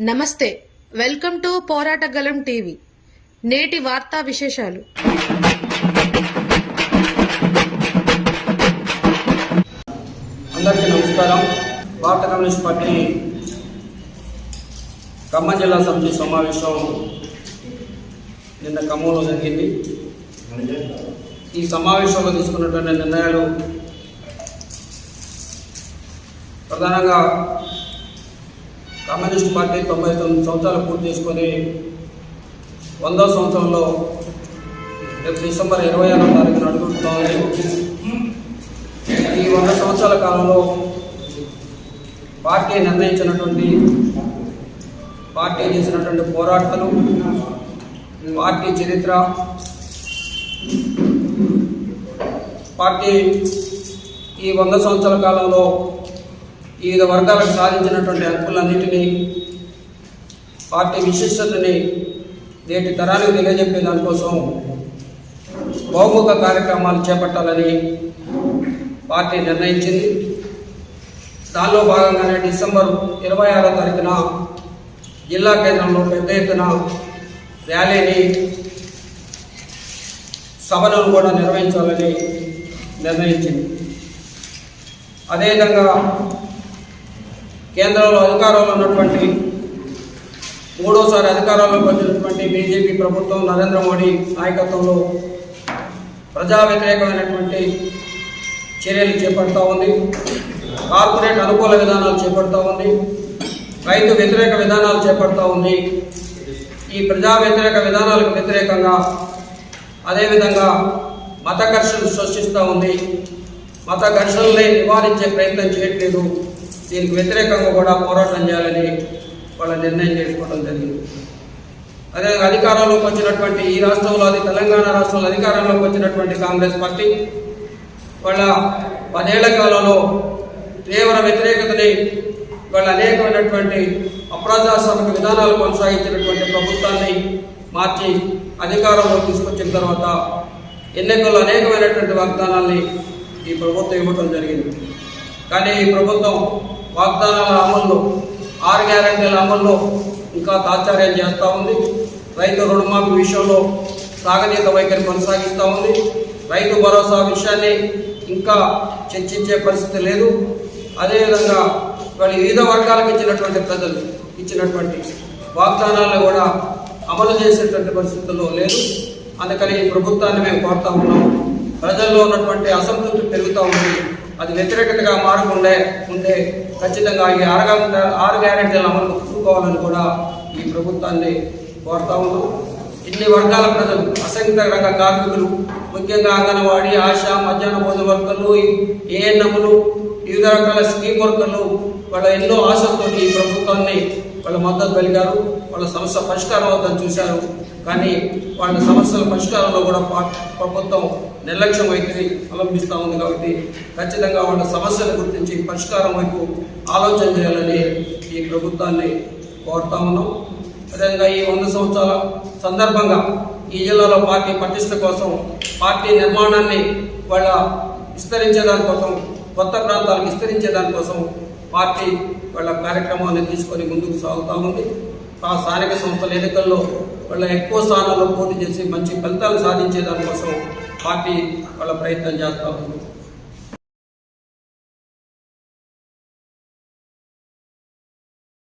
నమస్తే welcome to పోరాటగలం TV. నేటి వార్తా విశేషాలు. అందరికీ నమస్కారం. భారత కమ్యూనిస్ట్ పార్టీ ఖమ్మం జిల్లా సమితి సమావేశం నిన్న ఖమ్మంలో జరిగింది. ఈ సమావేశంలో తీసుకున్నటువంటి నిర్ణయాలు ప్రధానంగా కమ్యూనిస్ట్ పార్టీ తొంభై తొమ్మిది సంవత్సరాలు పూర్తి చేసుకొని వందో సంవత్సరంలో రేపు డిసెంబర్ ఇరవై ఆరో తారీఖున అడుగుతుంది ఈ వంద సంవత్సరాల కాలంలో పార్టీ నిర్ణయించినటువంటి పార్టీ చేసినటువంటి పోరాటాలు పార్టీ చరిత్ర పార్టీ ఈ వంద సంవత్సరాల కాలంలో వివిధ వర్గాలకు సాధించినటువంటి హక్కులన్నింటినీ పార్టీ విశిష్టతని నేటి తరానికి తెలియజెప్పే దానికోసం బహుముఖ కార్యక్రమాలు చేపట్టాలని పార్టీ నిర్ణయించింది. దానిలో భాగంగానే డిసెంబర్ ఇరవై ఆరో తారీఖున జిల్లా కేంద్రంలో పెద్ద ఎత్తున ర్యాలీని సభను కూడా నిర్వహించాలని నిర్ణయించింది. అదేవిధంగా కేంద్రంలో అధికారంలో ఉన్నటువంటి మూడోసారి అధికారంలోకి వచ్చినటువంటి బీజేపీ ప్రభుత్వం నరేంద్ర మోడీ నాయకత్వంలో ప్రజా వ్యతిరేకమైనటువంటి చర్యలు చేపడతా ఉంది. కార్పొరేట్ అనుకూల విధానాలు చేపడతా ఉంది. రైతు వ్యతిరేక విధానాలు చేపడతా ఉంది. ఈ ప్రజా వ్యతిరేక విధానాలకు వ్యతిరేకంగా అదేవిధంగా మత ఘర్షణలు సృష్టిస్తూ ఉంది. మత ఘర్షణలే నివారించే ప్రయత్నం చేయట్లేదు. దీనికి వ్యతిరేకంగా కూడా పోరాటం చేయాలని వాళ్ళ నిర్ణయం చేసుకోవడం జరిగింది. అదే అధికారంలోకి వచ్చినటువంటి ఈ రాష్ట్రంలో అది తెలంగాణ రాష్ట్రంలో అధికారంలోకి వచ్చినటువంటి కాంగ్రెస్ పార్టీ వాళ్ళ పదేళ్ళ కాలంలో తీవ్ర వ్యతిరేకతని వాళ్ళ అనేకమైనటువంటి అప్రజాస్వామిక విధానాలు కొనసాగించినటువంటి ప్రభుత్వాన్ని మార్చి అధికారంలో తీసుకొచ్చిన తర్వాత ఎన్నికల్లో అనేకమైనటువంటి వాగ్దానాల్ని ఈ ప్రభుత్వం ఇవ్వడం జరిగింది. కానీ ఈ ప్రభుత్వం వాగ్దానాల అమల్లో ఆరు గ్యారంటీల అమల్లో ఇంకా తాత్పర్యం చేస్తూ ఉంది. రైతు రుణమాఫీ విషయంలో సాగనీత వైఖరి కొనసాగిస్తూ ఉంది. రైతు భరోసా విషయాన్ని ఇంకా చర్చించే పరిస్థితి లేదు. అదేవిధంగా వాళ్ళు వివిధ వర్గాలకు ఇచ్చినటువంటి ప్రజలు ఇచ్చినటువంటి వాగ్దానాలను కూడా అమలు చేసేటువంటి పరిస్థితుల్లో లేదు. అందుకని ప్రభుత్వాన్ని మేము కోరుతా ఉన్నాం. ప్రజల్లో ఉన్నటువంటి అసంతృప్తి పెరుగుతూ ఉంది. అది వ్యతిరేకతగా మారకుండా ఉంటే ఖచ్చితంగా ఈ ఆరు గ్యారెంటీ ఆరు గ్యారెంటీలను అమలు చూసుకోవాలని కూడా ఈ ప్రభుత్వాన్ని కోరుతా ఉన్నాం. ఇన్ని వర్గాల ప్రజలు అసంఖ్య రంగ కార్మికులు ముఖ్యంగా అంగన్వాడీ ఆశ మధ్యాహ్న భోజన వర్కర్లు ఏఎన్ఎంలు వివిధ రకాల స్కీమ్ వర్కర్లు వాళ్ళ ఎన్నో ఆశలతో ఈ ప్రభుత్వాన్ని వాళ్ళ మద్దతు పలికారు. వాళ్ళ సమస్య పరిష్కారం అవుతుందని చూశారు. కానీ వాళ్ళ సమస్యల పరిష్కారంలో కూడా ప్రభుత్వం నిర్లక్ష్యం వైఖరి అవలంబిస్తూ ఉంది కాబట్టి ఖచ్చితంగా వాళ్ళ సమస్యలు గుర్తించి పరిష్కారం వైపు ఆలోచన చేయాలని ఈ ప్రభుత్వాన్ని కోరుతా ఉన్నాం. అదేవిధంగా ఈ వంద సంవత్సరాల సందర్భంగా ఈ జిల్లాలో పార్టీ పటిష్ట కోసం పార్టీ నిర్మాణాన్ని వాళ్ళ విస్తరించే దానికోసం కొత్త ప్రాంతాలకు విస్తరించే దానికోసం పార్టీ వాళ్ళ కార్యక్రమాన్ని తీసుకొని ముందుకు సాగుతూ ఉంది. ఆ స్థానిక సంస్థల ఎన్నికల్లో వాళ్ళ ఎక్కువ స్థానాల్లో పోటీ చేసి మంచి ఫలితాలు సాధించే దానికోసం పార్టీ వాళ్ళ ప్రయత్నం చేస్తూ ఉంది.